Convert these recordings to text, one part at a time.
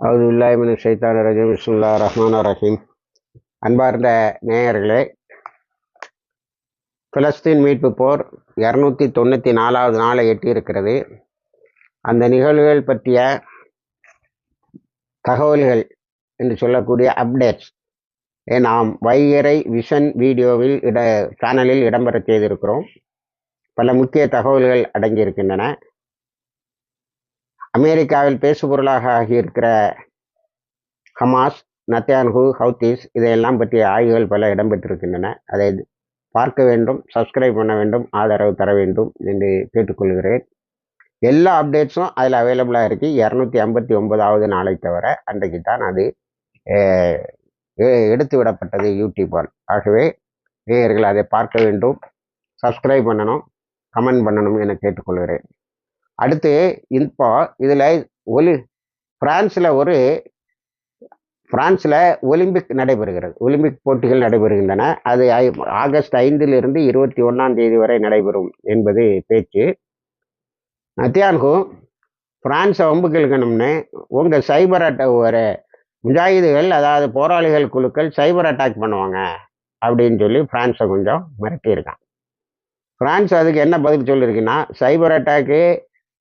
அவது இல்லாமின் ஷைத்தான் ரஜம். விஸ்முல்லா ரஹ்மான் ரஹீம். அன்பார்ந்த நேயர்களே பிலஸ்தீன் மீட்பு போர் இரநூத்தி தொண்ணூற்றி நாலாவது நாளை எட்டியிருக்கிறது. அந்த நிகழ்வுகள் பற்றிய தகவல்கள் என்று சொல்லக்கூடிய அப்டேட்ஸ் நாம் வைகரை விஷன் வீடியோவில் இட சேனலில் இடம்பெற செய்திருக்கிறோம். பல முக்கிய தகவல்கள் அடங்கியிருக்கின்றன. அமெரிக்காவில் பேசுபொருளாக ஆகியிருக்கிற ஹமாஸ் நத்தியான்ஹு ஹவுத்திஸ் இதையெல்லாம் பற்றிய ஆய்வுகள் பல இடம்பெற்றிருக்கின்றன. அதை பார்க்க வேண்டும் சப்ஸ்கிரைப் பண்ண வேண்டும் ஆதரவு தர வேண்டும் என்று கேட்டுக்கொள்கிறேன். எல்லா அப்டேட்ஸும் அதில் அவைலபிளாக இருக்குது இரநூத்தி ஐம்பத்தி ஒன்பதாவது நாளை தவிர அன்றைக்கு தான் அது எடுத்து விடப்பட்டது யூடியூப்பால் ஆகவே நேயர்கள் அதை பார்க்க வேண்டும் சப்ஸ்கிரைப் பண்ணணும் கமெண்ட் பண்ணணும் என கேட்டுக்கொள்கிறேன். அடுத்து இப்போ இதில் ஒலி பிரான்ஸில் ஒரு பிரான்ஸில் ஒலிம்பிக் நடைபெறுகிறது. ஒலிம்பிக் போட்டிகள் நடைபெறுகின்றன. அது ஆகஸ்ட் ஐந்திலிருந்து இருபத்தி ஒன்றாம் தேதி வரை நடைபெறும் என்பது பேச்சு. நத்தியான்கும் பிரான்ஸை வம்புக்கெழுக்கணும்னு உங்கள் சைபர் அட்டாக் ஒரு முஜாஹிதுகள் அதாவது போராளிகள் குழுக்கள் சைபர் அட்டாக் பண்ணுவாங்க அப்படின்னு சொல்லி பிரான்ஸை கொஞ்சம் மிரட்டியிருக்கான். பிரான்ஸ் அதுக்கு என்ன பதில் சொல்லியிருக்குன்னா சைபர் அட்டாக்கு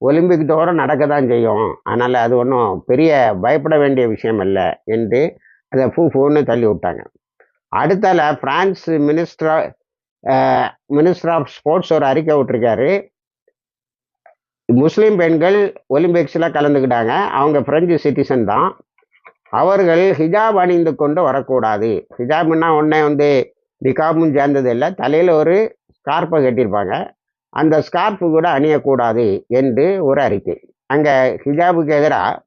ஒலிம்பிக் தோறும் நடக்க தான் செய்யும். அதனால் அது ஒன்றும் பெரிய பயப்பட வேண்டிய விஷயம் இல்லை என்று அதை ஃபூ ஃபூன்னு தள்ளி விட்டாங்க. அடுத்தால France minister minister of sports ஒரு அறிக்கை விட்டுருக்காரு. முஸ்லீம் பெண்கள் ஒலிம்பிக்ஸில் கலந்துக்கிட்டாங்க. அவங்க பிரெஞ்சு சிட்டிசன் தான். அவர்கள் ஹிஜாப் அணிந்து கொண்டு வரக்கூடாது. ஹிஜாப்னா உடனே வந்து நிகாபும் சேர்ந்தது இல்லை. தலையில் ஒரு ஸ்கார்ப்பை கட்டியிருப்பாங்க. அந்த ஸ்கார்ப்பு கூட அணியக்கூடாது என்று ஒரு அறிக்கை. அங்கே ஹிஜாபுக்கு எதிராக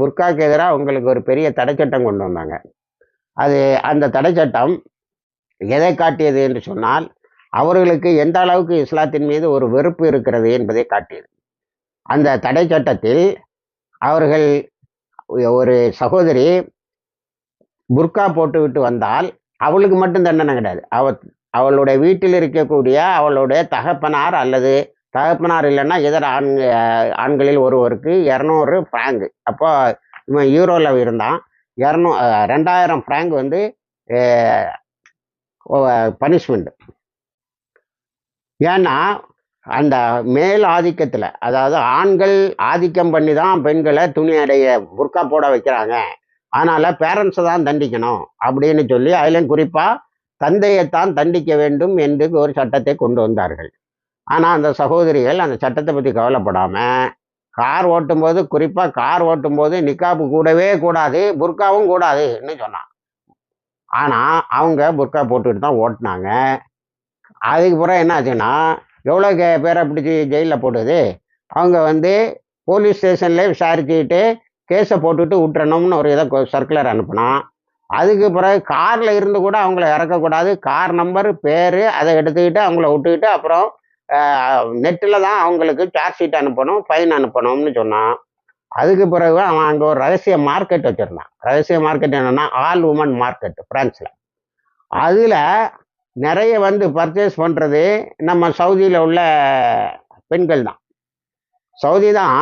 புர்காவுக்கு எதிராக உங்களுக்கு ஒரு பெரிய தடைச்சட்டம் கொண்டு வந்தாங்க. அது அந்த தடைச்சட்டம் எதை காட்டியது என்று சொன்னால் அவர்களுக்கு எந்த அளவுக்கு இஸ்லாத்தின் மீது ஒரு வெறுப்பு இருக்கிறது என்பதை காட்டியது. அந்த தடை சட்டத்தில் அவர்கள் ஒரு சகோதரி புர்கா போட்டுவிட்டு வந்தால் அவளுக்கு மட்டும் தண்டனை கிடையாது. அவ அவளுடைய வீட்டில் இருக்கக்கூடிய அவளுடைய தகப்பனார் அல்லது தகப்பனார் இல்லைன்னா இதர ஆண் ஆண்களில் ஒருவருக்கு இரநூறு ஃப்ராங்கு அப்போ இவன் யூரோவில் இருந்தான். இரநூ ரெண்டாயிரம் ஃப்ராங்க் வந்து பனிஷ்மெண்ட் ஏன்னா அந்த மேல் ஆதிக்கத்தில் அதாவது ஆண்கள் ஆதிக்கம் பண்ணி தான் பெண்களை துணி அடைய புர்க்கா போட வைக்கிறாங்க. அதனால் பேரண்ட்ஸை தான் தண்டிக்கணும் அப்படின்னு சொல்லி அதிலையும் குறிப்பாக தந்தையைத்தான் தண்டிக்க வேண்டும் என்று ஒரு சட்டத்தை கொண்டு வந்தார்கள். ஆனால் அந்த சகோதரிகள் அந்த சட்டத்தை பற்றி கவலைப்படாமல் கார் ஓட்டும்போது குறிப்பாக கார் ஓட்டும்போது நிக்காப்பு கூடவே கூடாது புர்காவும் கூடாதுன்னு சொன்னான் ஆனால் அவங்க புர்கா போட்டுக்கிட்டு தான் ஓட்டினாங்க. அதுக்கு பிறகு என்ன ஆச்சுன்னா எவ்வளோ கே பேரை பிடிச்சி ஜெயிலில் போட்டது? அவங்க வந்து போலீஸ் ஸ்டேஷன்லேயே விசாரிச்சுக்கிட்டு கேஸை போட்டுட்டு விட்டுறணும்னு ஒரு இதை சர்க்குலர் அனுப்புனான். அதுக்கு பிறகு காரில் இருந்து கூட அவங்கள இறக்கக்கூடாது கார் நம்பர் பேர் அதை எடுத்துக்கிட்டு அவங்கள விட்டுக்கிட்டு அப்புறம் நெட்டில் தான் அவங்களுக்கு சார்ஜ் ஷீட் அனுப்பணும் ஃபைன் அனுப்பணும்னு சொன்னான் அதுக்கு பிறகு அவன் அங்கே ஒரு ரகசிய மார்க்கெட் வச்சுருந்தான். ரகசிய மார்க்கெட் என்னென்னா ஆல் உமன் மார்க்கெட் ஃப்ரான்ஸில் அதில் நிறைய வந்து பர்ச்சேஸ் பண்ணுறது நம்ம சவுதியில் உள்ள பெண்கள் தான். சவுதி தான்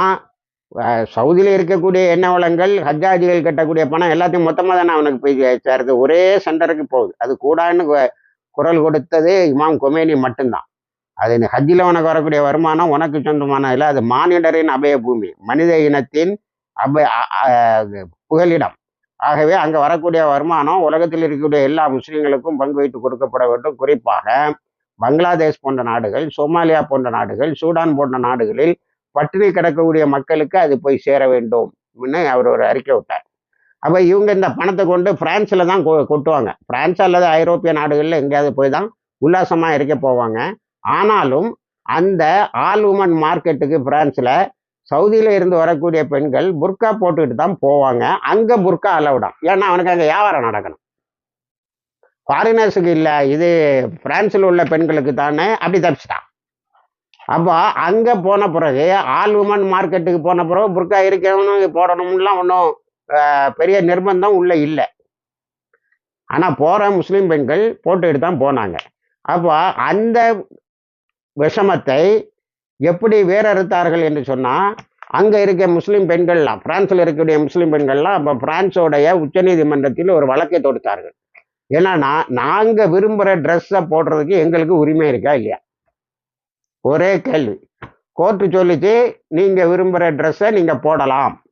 சவுதியில் இருக்கக்கூடிய எண்ணெய் வளங்கள் ஹஜ்ஜாஜிகள் கட்டக்கூடிய பணம் எல்லாத்தையும் மொத்தமாக தானே அவனுக்கு போய் சேருது ஒரே சென்டருக்கு போகுது. அது கூடான்னு குரல் கொடுத்தது இமாம் கொமேனி மட்டும்தான். அது ஹஜ்ஜில் உனக்கு வரக்கூடிய வருமானம் உனக்கு சொந்தமான இல்லை அது மானிடரின் அபய பூமி மனித இனத்தின் அபய புகலிடம். ஆகவே அங்கே வரக்கூடிய வருமானம் உலகத்தில் இருக்கக்கூடிய எல்லா முஸ்லீம்களுக்கும் பங்கு வைத்து கொடுக்கப்பட வேண்டும். குறிப்பாக பங்களாதேஷ் போன்ற நாடுகள் சோமாலியா போன்ற நாடுகள் சூடான் போன்ற நாடுகளில் பட்டினி கிடக்கக்கூடிய மக்களுக்கு அது போய் சேர வேண்டும் அவர் ஒரு அறிக்கை விட்டார். அப்போ இவங்க இந்த பணத்தை கொண்டு பிரான்ஸில் தான் கொட்டுவாங்க. பிரான்ஸ் அல்லது ஐரோப்பிய நாடுகளில் எங்கேயாவது போய் தான் உல்லாசமாக இருக்க போவாங்க. ஆனாலும் அந்த ஆல் உமன் மார்க்கெட்டுக்கு பிரான்ஸில் சவுதியில் இருந்து வரக்கூடிய பெண்கள் புர்கா போட்டுக்கிட்டு தான் போவாங்க. அங்கே புர்கா அலவுடாம் ஏன்னா அவனுக்கு அங்கே வியாபாரம் நடக்கணும். ஃபாரினர்ஸுக்கு இல்லை இது பிரான்ஸில் உள்ள பெண்களுக்கு தானே அப்படி தப்பிச்சிட்டான். அப்போ அங்கே போன பிறகு ஆல் உமன் மார்க்கெட்டுக்கு போன பிறகு புர்கா இருக்கணும் போடணும்லாம் ஒன்றும் பெரிய நிர்பந்தம் உள்ளே இல்லை. ஆனால் போகிற முஸ்லீம் பெண்கள் போட்டுக்கிட்டு தான் போனாங்க. அப்போ அந்த விஷமத்தை எப்படி வேறறுத்தார்கள் என்று சொன்னால் அங்கே இருக்க முஸ்லீம் பெண்கள்லாம் பிரான்ஸில் இருக்கக்கூடிய முஸ்லீம் பெண்கள்லாம் அப்போ பிரான்ஸோடைய உச்சநீதிமன்றத்தில் ஒரு வழக்கை தொடுத்தார்கள். ஏன்னா நான் நாங்கள் விரும்புகிற ட்ரெஸ்ஸை போடுறதுக்கு எங்களுக்கு உரிமை இருக்கா இல்லையா? ஒரே கேள்வி. கோர்ட்டு சொல்லிச்சு நீங்கள் விரும்புகிற ட்ரெஸ்ஸை நீங்கள் போடலாம்.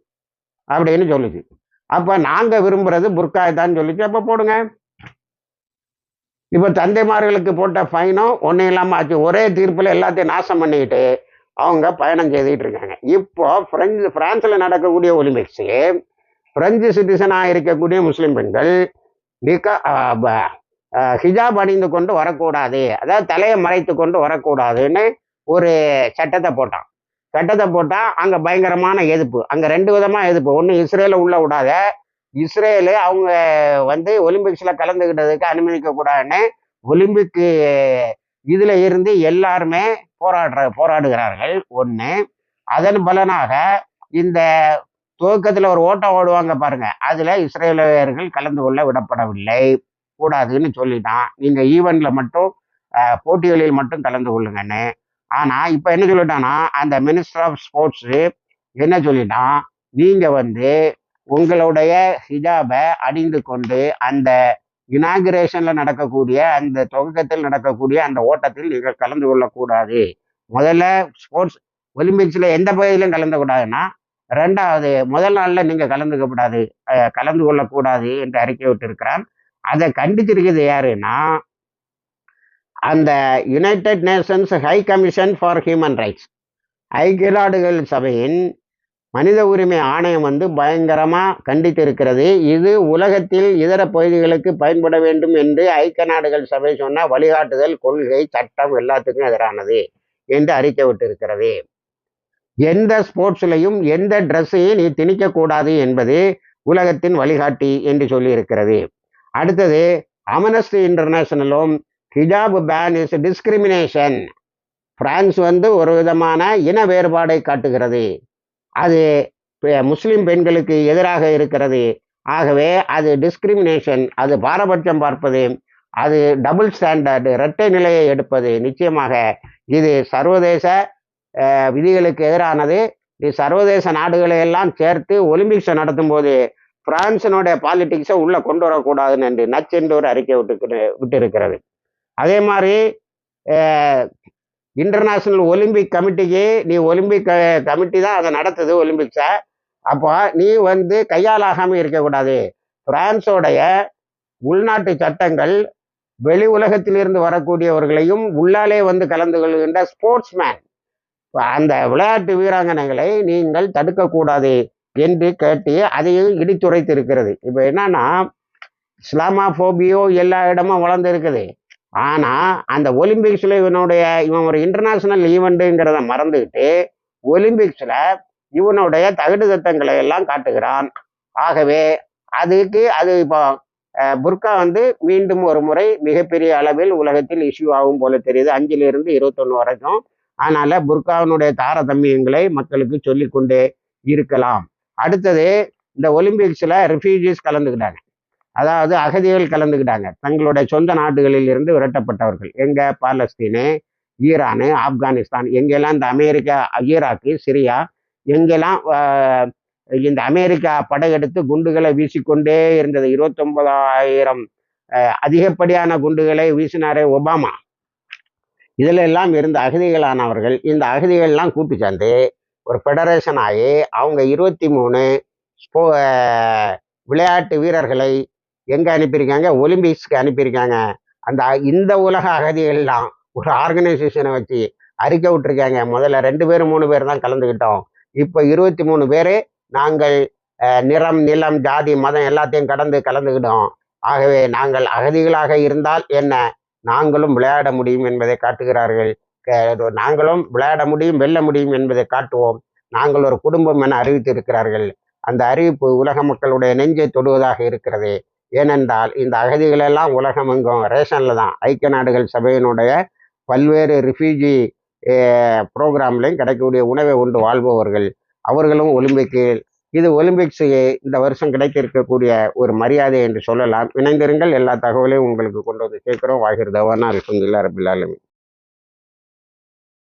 அப்படின்னு சொல்லுச்சு. அப்போ நாங்கள் விரும்புகிறது புர்காய்தான்னு சொல்லிச்சு. அப்போ போடுங்க. இப்போ தந்தைமார்களுக்கு போட்ட ஃபைனும் ஒன்றும் இல்லாமல் ஆச்சு. ஒரே தீர்ப்பில் எல்லாத்தையும் நாசம் பண்ணிக்கிட்டு அவங்க பயணம் செய்துட்டு இருக்காங்க. இப்போ பிரெஞ்சு பிரான்ஸில் நடக்கக்கூடிய ஒலிம்பிக்ஸு பிரெஞ்சு சிட்டிசனாக இருக்கக்கூடிய முஸ்லீம் பெண்கள் மிக ப- ஹிஜாப் அணிந்து கொண்டு வரக்கூடாது. அதாவது தலையை மறைத்து கொண்டு வரக்கூடாதுன்னு ஒரு சட்டத்தை போட்டான். சட்டத்தை போட்டால் அங்கே பயங்கரமான எதிர்ப்பு. அங்கே ரெண்டு விதமாக எதிர்ப்பு. ஒன்று இஸ்ரேலை உள்ள விடாத இஸ்ரேலு அவங்க வந்து ஒலிம்பிக்ஸில் கலந்துக்கிட்டதுக்கு அனுமதிக்கக்கூடாதுன்னு ஒலிம்பிக்கு இதில் இருந்து எல்லாருமே போராடுற போராடுகிறார்கள். ஒன்று அதன் பலனாக இந்த துவக்கத்தில் ஒரு ஓட்டம் ஓடுவாங்க பாருங்க. அதில் இஸ்ரேலியர்கள் கலந்து கொள்ள விடப்படவில்லை. கூடாதுன்னு சொல்லிட்டான். நீங்கள் ஈவெண்ட்டில் மட்டும் போட்டிகளில் மட்டும் கலந்து கொள்ளுங்கன்னு. ஆனால் இப்போ என்ன சொல்லிட்டான்னா அந்த மினிஸ்டர் ஆஃப் ஸ்போர்ட்ஸு என்ன சொல்லிட்டான் நீங்கள் வந்து உங்களுடைய ஹிஜாபை அணிந்து கொண்டு அந்த இனாகிரேஷனில் நடக்கக்கூடிய அந்த துவக்கத்தில் நடக்கக்கூடிய அந்த ஓட்டத்தில் நீங்கள் கலந்து கொள்ளக்கூடாது. முதல்ல ஸ்போர்ட்ஸ் ஒலிம்பிக்ஸில் எந்த பகுதியிலும் கலந்து கூடாதுன்னா ரெண்டாவது முதல் நாளில் நீங்கள் கலந்துக்க கூடாது. கலந்து கொள்ளக்கூடாது என்று அறிக்கை விட்டிருக்கிறான். அதை கண்டிச்சிருக்கிறது யாருன்னா அந்த United Nations High Commission for Human Rights ஐக்கிய நாடுகள் சபையின் மனித உரிமை ஆணையம் வந்து பயங்கரமாக கண்டித்திருக்கிறது. இது உலகத்தில் இதர பகுதிகளுக்கு பயன்பட வேண்டும் என்று ஐக்கிய நாடுகள் சபை சொன்ன வழிகாட்டுதல் கொள்கை சட்டம் எல்லாத்துக்கும் எதிரானது என்று அறிக்கை விட்டிருக்கிறது. எந்த ஸ்போர்ட்ஸ்லையும் எந்த ட்ரெஸ்ஸையும் நீ திணிக்கக்கூடாது என்பது உலகத்தின் வழிகாட்டி என்று சொல்லியிருக்கிறது. அடுத்தது அமனஸ்டி இன்டர்நேஷனலும் ஹிஜாப் பேன் இஸ் டிஸ்கிரிமினேஷன். பிரான்ஸ் வந்து ஒரு விதமான இன வேறுபாடை காட்டுகிறது. அது முஸ்லிம் பெண்களுக்கு எதிராக இருக்கிறது. ஆகவே அது டிஸ்கிரிமினேஷன் அது பாரபட்சம் பார்ப்பது அது டபுள் ஸ்டாண்டர்டு இரட்டை நிலையை எடுப்பது. நிச்சயமாக இது சர்வதேச விதிகளுக்கு எதிரானது. இது சர்வதேச நாடுகளை எல்லாம் சேர்த்து ஒலிம்பிக்ஸை நடத்தும் போது பிரான்சினுடைய பாலிடிக்ஸை உள்ளே கொண்டு வரக்கூடாதுன்னு என்று நச்சென்று ஒரு அறிக்கை விட்டு விட்டு இருக்கிறது அதே மாதிரி இன்டர்நேஷ்னல் ஒலிம்பிக் கமிட்டிக்கு நீ ஒலிம்பிக் கமிட்டி தான் அதை நடத்துது ஒலிம்பிக்ஸை அப்போ நீ வந்து கையாலாகாமல் இருக்கக்கூடாது. பிரான்ஸோடைய உள்நாட்டு சட்டங்கள் வெளி உலகத்திலிருந்து வரக்கூடியவர்களையும் உள்ளாலே வந்து கலந்து கொள்கின்ற ஸ்போர்ட்ஸ்மேன் அந்த விளையாட்டு வீராங்கனைகளை நீங்கள் தடுக்கக்கூடாது என்று கேட்டு அதையும் இடித்துரைத்து இருக்கிறது இப்போ என்னன்னா இஸ்லாமாஃபோபியோ எல்லா இடமும் வளர்ந்து இருக்குது ஆனால் அந்த ஒலிம்பிக்ஸில் இவனுடைய இவன் ஒரு இன்டர்நேஷ்னல் ஈவெண்ட்டுங்கிறத மறந்துக்கிட்டு ஒலிம்பிக்ஸில் இவனுடைய தகுடு தத்தங்களை எல்லாம் காட்டுகிறான். ஆகவே அதுக்கு அது இப்போ புர்கா வந்து மீண்டும் ஒரு முறை மிகப்பெரிய அளவில் உலகத்தில் இஷ்யூ ஆகும் போல தெரியுது. அஞ்சிலிருந்து இருபத்தொன்று வரைக்கும். அதனால் புர்காவினுடைய தாரதமியங்களை மக்களுக்கு சொல்லிக்கொண்டே இருக்கலாம். அடுத்தது இந்த ஒலிம்பிக்ஸில் ரிஃப்யூஜிஸ் கலந்துக்கிட்டாங்க. அதாவது அகதிகள் கலந்துக்கிட்டாங்க. தங்களுடைய சொந்த நாடுகளில் இருந்து விரட்டப்பட்டவர்கள். எங்க? பாலஸ்தீனு ஈரானு ஆப்கானிஸ்தான். எங்கெல்லாம் இந்த அமெரிக்கா ஈராக்கு சிரியா எங்கெல்லாம் இந்த அமெரிக்கா படையெடுத்து குண்டுகளை வீசிக்கொண்டே இருந்தது. இருபத்தொன்பதாயிரம் அதிகப்படியான குண்டுகளை வீசினாரே ஒபாமா. இதுல எல்லாம் இருந்த அகதிகளானவர்கள் இந்த அகதிகள்லாம் கூட்டு சேர்ந்து ஒரு ஃபெடரேஷன் ஆகி அவங்க இருபத்தி மூணு ஸ்போ விளையாட்டு வீரர்களை எங்க அனுப்பியிருக்காங்க? ஒலிம்பிக்ஸ்க்கு அனுப்பியிருக்காங்க. அந்த இந்த உலக அகதிகள்லாம் ஒரு ஆர்கனைசேஷனை வச்சு அறிக்கை விட்டுருக்காங்க. முதல்ல ரெண்டு பேர் மூணு பேர் தான் கலந்துக்கிட்டோம். இப்போ இருபத்தி மூணு பேர் நாங்கள் நிறம் நிலம் ஜாதி மதம் எல்லாத்தையும் கடந்து கலந்துக்கிட்டோம். ஆகவே நாங்கள் அகதிகளாக இருந்தால் என்ன? நாங்களும் விளையாட முடியும் என்பதை காட்டுகிறார்கள். நாங்களும் விளையாட முடியும் வெல்ல முடியும் என்பதை காட்டுவோம். நாங்கள் ஒரு குடும்பம் என அறிவித்திருக்கிறார்கள். அந்த அறிவிப்பு உலக மக்களுடைய நெஞ்சை தொடுவதாக இருக்கிறது. ஏனென்றால் இந்த அகதிகளெல்லாம் உலகமெங்கும் ரேஷனில் தான். ஐக்கிய நாடுகள் சபையினுடைய பல்வேறு ரிஃப்யூஜி ப்ரோக்ராம்லையும் கிடைக்கக்கூடிய உணவை உண்டு வாழ்பவர்கள். அவர்களும் ஒலிம்பிக்கில் இது ஒலிம்பிக்ஸு இந்த வருஷம் கிடைத்திருக்கக்கூடிய ஒரு மரியாதை என்று சொல்லலாம். இணைந்திருங்கள். எல்லா தகவலையும் உங்களுக்கு கொண்டு வந்து சேர்க்கிறோம் வாகிர் தவானா அல்ஹம்துலில்லாஹ் ரபில் ஆலமீன்.